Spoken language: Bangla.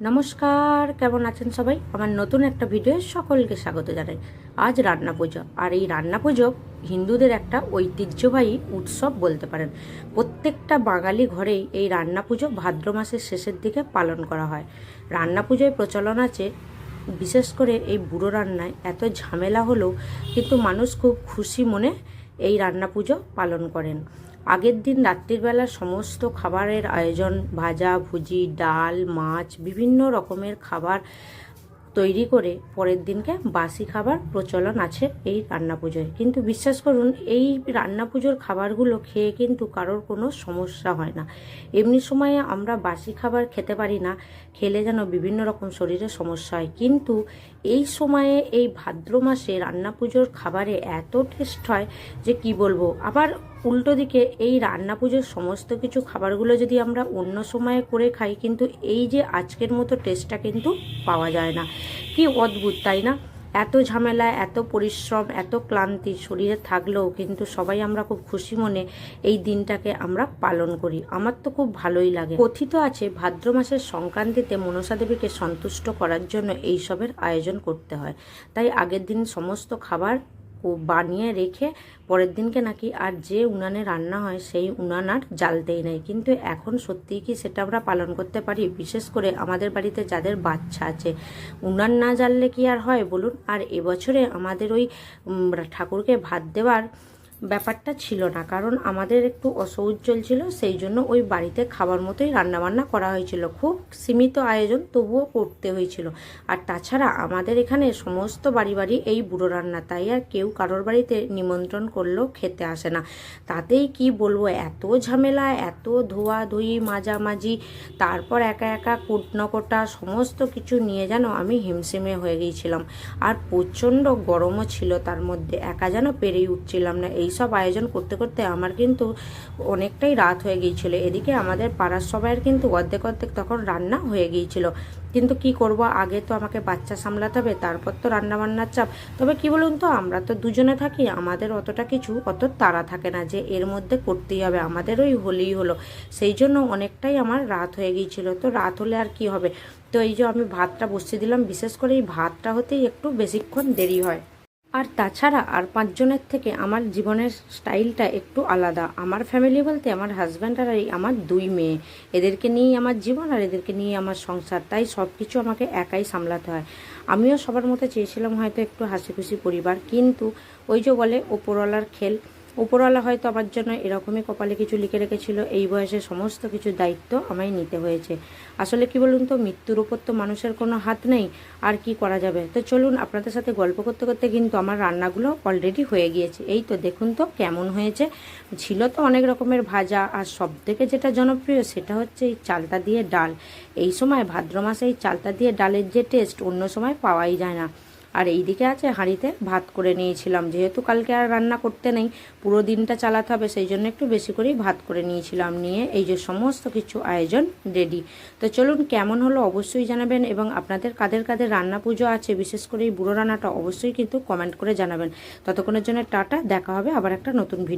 নমস্কার, কেমন আছেন সবাই? আমার নতুন একটা ভিডিও সকলকে স্বাগত জানাই। আজ রান্না পুজো। আর এই রান্না পুজো হিন্দুদের একটা ঐতিহ্যবাহী উৎসব বলতে পারেন। প্রত্যেকটা বাঙালি ঘরেই এই রান্না পুজো ভাদ্র মাসের শেষের দিকে পালন করা হয়। রান্না পুজোয় প্রচলন আছে, বিশেষ করে এই বুড়ো রান্নায়। এত ঝামেলা হলেও কিন্তু মানুষ খুব খুশি মনে এই রান্না পুজো পালন করেন। আগের দিন রাত্রিবেলা সমস্ত খাবারের আয়োজন, ভাজা, ভুজি, ডাল, মাছ, বিভিন্ন রকমের খাবার তৈরি করে পরের দিনকে বাসি খাবার প্রচলন আছে এই রান্না পুজোয় কিন্তু বিশ্বাস করুন, এই রান্না পুজোর খাবারগুলো খেয়ে কিন্তু কারোর কোনো সমস্যা হয় না। এমনি সময়ে আমরা বাসি খাবার খেতে পারি না, খেলে যেন বিভিন্ন রকম শরীরে সমস্যা হয়। কিন্তু এই সময়ে এই ভাদ্র মাসে রান্না পুজোর খাবারে এত টেস্ট হয় যে কি বলব? আবার উল্টো দিকে এই রান্না পুজোর সমস্ত কিছু খাবারগুলো যদি আমরা অন্য সময়ে করে খাই, কিন্তু এই যে আজকের মতো টেস্টটা কিন্তু পাওয়া যায় না। কি অদ্ভুত, তাই না? এত ঝামেলা, এত পরিশ্রম, এত ক্লান্তি শরীরে থাকলেও কিন্তু সবাই আমরা খুব খুশি মনে এই দিনটাকে আমরা পালন করি। আমার তো খুব ভালোই লাগে। কথিত আছে, ভাদ্র মাসের সংক্রান্তিতে মনসা দেবীকে সন্তুষ্ট করার জন্য এইসবের আয়োজন করতে হয়। তাই আগের দিন সমস্ত খাবার বানিয়ে রেখে পরের দিনকে নাকি আর যে উনানে রান্না হয় সেই উনান আর জ্বালতেই নেই। কিন্তু এখন সত্যিই কি সেটা আমরা পালন করতে পারি? বিশেষ করে আমাদের বাড়িতে যাদের বাচ্চা আছে, উনান না জ্বাললে কি আর হয় বলুন? আর এবছরে আমাদের ওই ঠাকুরকে ভাত দেওয়ার ব্যাপারটা ছিল না। কারণ আমাদের একটু অসৌচ চলছিল সেই জন্য ওই বাড়িতে খাবার মতোই রান্নাবান্না করা হয়েছিল। খুব সীমিত আয়োজন তবুও করতে হয়েছিল। আর তাছাড়া আমাদের এখানে সমস্ত বাড়ি বাড়ি এই বুড়ো রান্না, তাই আর কেউ কারোর বাড়িতে নিমন্ত্রণ করলেও খেতে আসে না। তাতেই কি বলব, এত ঝামেলা, এত ধোয়া ধুই মাঝামাঝি, তারপর একা একা কুটনকোটা, সমস্ত কিছু নিয়ে যেন আমি হিমশিমে হয়ে গিয়েছিলাম। আর প্রচণ্ড গরমও ছিল তার মধ্যে, একা যেন পেরেই উঠছিলাম না। এই সব আয়োজন করতে করতে আমার কিন্তু অনেকটাই রাত হয়ে গিয়েছিল। এদিকে আমাদের পাড়ার সবাইয়ের কিন্তু অর্ধেক অর্ধেক তখন রান্না হয়ে গিয়েছিল। কিন্তু কি করব? আগে তো আমাকে বাচ্চা সামলাতে হবে, তারপর তো রান্না বান্নার চাপ। তবে কি বলুন তো, আমরা তো দুজনে থাকি, আমাদের অতটা কিছু, অত তাড়া থাকে না যে এর মধ্যে করতেই হবে, আমাদের ওই হলেই হলো। সেই জন্য অনেকটাই আমার রাত হয়ে গিয়েছিল। তো রাত হলে আর কি হবে? তো এই যে আমি ভাতটা বসিয়ে দিলাম, বিশেষ করে এই ভাতটা হতেই একটু বেশিক্ষণ দেরি হয়। আর তাছাড়া আর পাঁচজনের থেকে আমার জীবনের স্টাইলটা একটু আলাদা। আমার ফ্যামিলি বলতে আমার হাজব্যান্ড আর আমার দুই মেয়ে। এদেরকে নিয়েই আমার জীবন আর এদেরকে নিয়ে আমার সংসার। তাই সব কিছু আমাকে একাই সামলাতে হয়। আমিও সবার মতো চেয়েছিলাম হয়তো একটু হাসি খুশি পরিবার। কিন্তু ওই যে বলে ওপরওয়ালার খেল উপরওয়ালা হয়তো আমার জন্য এরকমই কপালে কিছু লিখে রেখেছিল, এই বয়সে সমস্ত কিছু দায়িত্ব আমায় নিতে হয়েছে। আসলে কি বলুন তো, মৃত্যুর উপর তো মানুষের কোনো হাত নেই, আর কি করা যাবে? তো চলুন আপনাদের সাথে গল্প করতে করতে কিন্তু আমার রান্নাগুলো অলরেডি হয়ে গিয়েছে। এই তো দেখুন তো কেমন হয়েছে। ছিল তো অনেক রকমের ভাজা, আর সব থেকে যেটা জনপ্রিয় সেটা হচ্ছে এই চালতা দিয়ে ডাল। এই সময় ভাদ্র মাসে এই চালতা দিয়ে ডালের যে টেস্ট অন্য সময় পাওয়াই যায় না। আর এই দিকে আছে হাঁড়িতে ভাত করে নিয়েছিলাম। যেহেতু কালকে আর রান্না করতে নেই, পুরো দিনটা চালাতে হবে, সেই জন্য একটু বেশি করেই ভাত করে নিয়েছিলাম নিয়ে এই যে সমস্ত কিছু আয়োজন রেডি। তো চলুন কেমন হলো অবশ্যই জানাবেন এবং আপনাদের কাদের কাদের রান্না পুজো আছে, বিশেষ করে এই বুড়ো রান্নাটা অবশ্যই কিন্তু কমেন্ট করে জানাবেন। ততক্ষণের জন্য টাটা, দেখা হবে আবার একটা নতুন ভিডিও